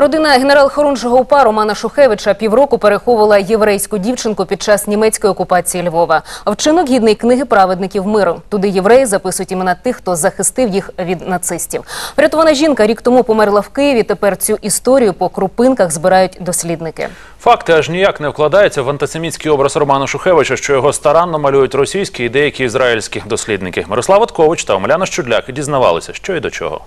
Родина генерал-хорунжого УПА Романа Шухевича півроку переховувала єврейську дівчинку під час німецької окупації Львова. Вчинок гідний книги праведників миру. Туди євреї записують імена тих, хто захистив їх від нацистів. Врятована жінка рік тому померла в Києві. Тепер цю історію по крупинках збирають дослідники. Факти аж ніяк не вкладаються в антисемітський образ Романа Шухевича, що його старанно малюють російські і деякі ізраїльські дослідники. Мирослав Откович та Омеляна Щудляк дізнавалися, що і до чого.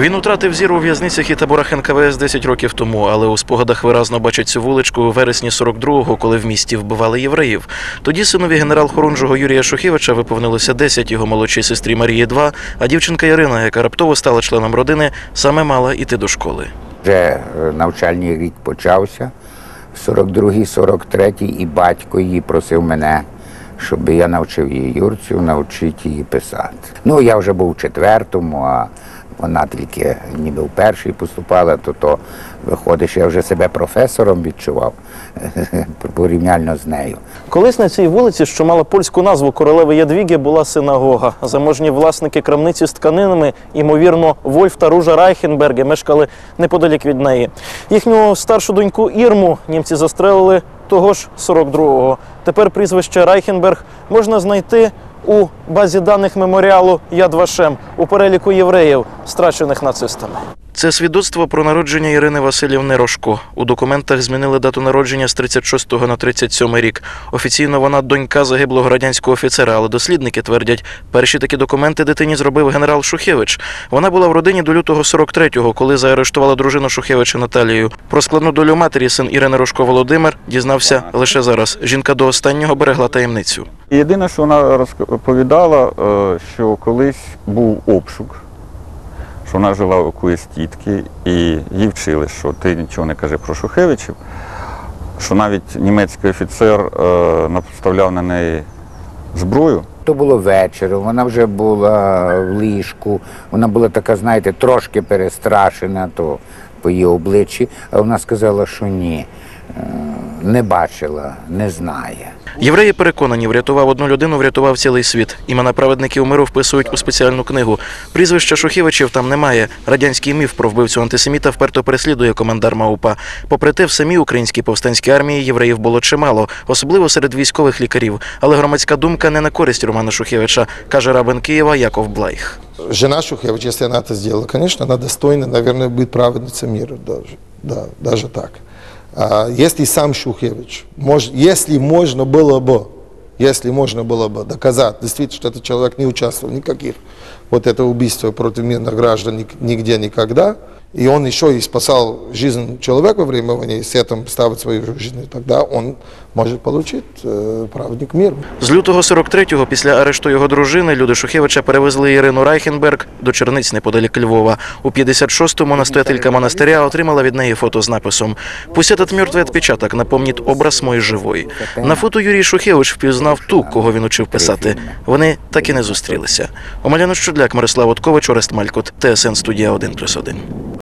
Він втратив зір у в'язницях і таборах НКВС 10 років тому, але у спогадах виразно бачить цю вуличку у вересні 42-го, коли в місті вбивали євреїв. Тоді синові генерал-хорунжого Юрія Шухевича виповнилося 10, його молодшій сестрі Марії 2, а дівчинка Ірина, яка раптово стала членом родини, саме мала іти до школи. Вже е, навчальний рік почався, 42-й, 43-й, і батько її просив мене, щоб я навчив її Юрцю, навчити її писати. Ну, я вже був у четвертому, а вона тільки ніби в перший поступала, то то виходить, що я вже себе професором відчував порівняльно з нею. Колись на цій вулиці, що мала польську назву королеви Ядвіги, була синагога. Заможні власники крамниці з тканинами, ймовірно, Вольф та Ружа Райхенберги мешкали неподалік від неї. Їхню старшу доньку Ірму німці застрелили того ж 42-го. Тепер прізвище Райхенберг можна знайти у базі даних меморіалу Яд Вашем у переліку євреїв, страчених нацистами. Це свідоцтво про народження Ірини Васильівни Рожко. У документах змінили дату народження з 36 на 37 рік. Офіційно вона донька загиблого радянського офіцера, але дослідники твердять, перші такі документи дитині зробив генерал Шухевич. Вона була в родині до лютого 43-го, коли заарештувала дружину Шухевича Наталію. Про складну долю матері син Ірини Рожко Володимир дізнався лише зараз. Жінка до останнього берегла таємницю. І Єдине, що вона розповідала, е, що колись був обшук, що вона жила у якоїсь тітки, і їй вчили, що ти нічого не кажи про Шухевичів, що навіть німецький офіцер е, наставляв на неї зброю. То було вечором, вона вже була в ліжку, вона була така, знаєте, трошки перестрашена то по її обличчі, а вона сказала, що ні, е, не бачила, не знає. Євреї переконані, врятував одну людину, врятував цілий світ. Імена праведників миру вписують у спеціальну книгу. Прізвища Шухевичів там немає. Радянський міф про вбивцю антисеміта вперто переслідує командар МАУПА. Попри те, в самій українській повстанській армії євреїв було чимало, особливо серед військових лікарів. Але громадська думка не на користь Романа Шухевича, каже рабин Києва Яков Блайх. Жена Шухевич, если она это сделала, конечно, она достойна, наверное, быть праведницей мира даже. Да, даже так. А если сам Шухевич, мож, если можно было бы, если можно было бы доказать действительно, что этот человек не участвовал в никаких вот это убийство против мирных граждан нигде никогда, и он еще и спасал жизнь человека во время войны, и с этим ставит свою жизнь, тогда он может получить э, праведник мира. З лютого 43-го, після арешту його дружини, люди Шухевича перевезли Ірину Райхенберг до Черниць неподалік Львова. У 56-му настоятелька монастиря отримала від неї фото з написом «Пусть этот мертвый отпечаток напомнит образ мой живой». На фото Юрій Шухевич впізнав ту, кого він учив писати. Вони так і не зустрілися. Омеляна Щудляк, Мирослав Откович, Орест Малькут, ТСН Студія 1+,1.